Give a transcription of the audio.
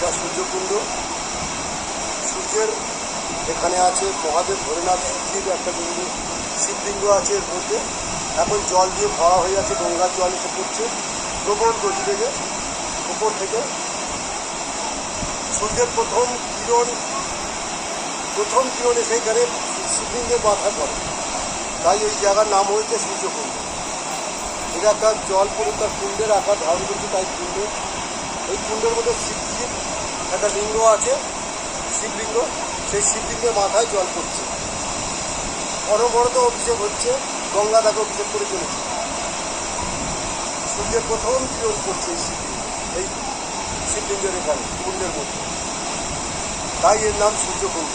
এটা সূর্যকুণ্ড। সূর্যের এখানে আছে মহাদেব ভোলেনাথ শিবজির একটা বিন্দু শিবলিঙ্গ আছে এর মধ্যে। এখন জল দিয়ে ভরা হয়ে আছে, গঙ্গার জল এসে পড়ছে। প্রবল গতি থেকে, উপর থেকে। সূর্যের প্রথম কিরণ প্রথম কিরণ এসে এখানে শিবলিঙ্গের মাথায় পড়ে। তাই এই জায়গার নাম হয়েছে সূর্যকুণ্ড। এটা একটা জল পড়ে তার কুণ্ডের আকার ধারণ করছে, তাই কুণ্ড কুণ্ডের মধ্যে শিবলিঙ্গ একটা লিঙ্গ আছে শিবলিঙ্গ সেই শিবলিঙ্গের মাথায় জল পড়ছে। অনবরত অভিষেক হচ্ছে, গঙ্গা তাকে অভিষেক করে চলেছে। সূর্যের প্রথম কিরণ পড়ছে এই শিবলিঙ্গ এই শিবলিঙ্গের এখানে, কুণ্ডের মধ্যে। তাই এর নাম সূর্যকুণ্ড।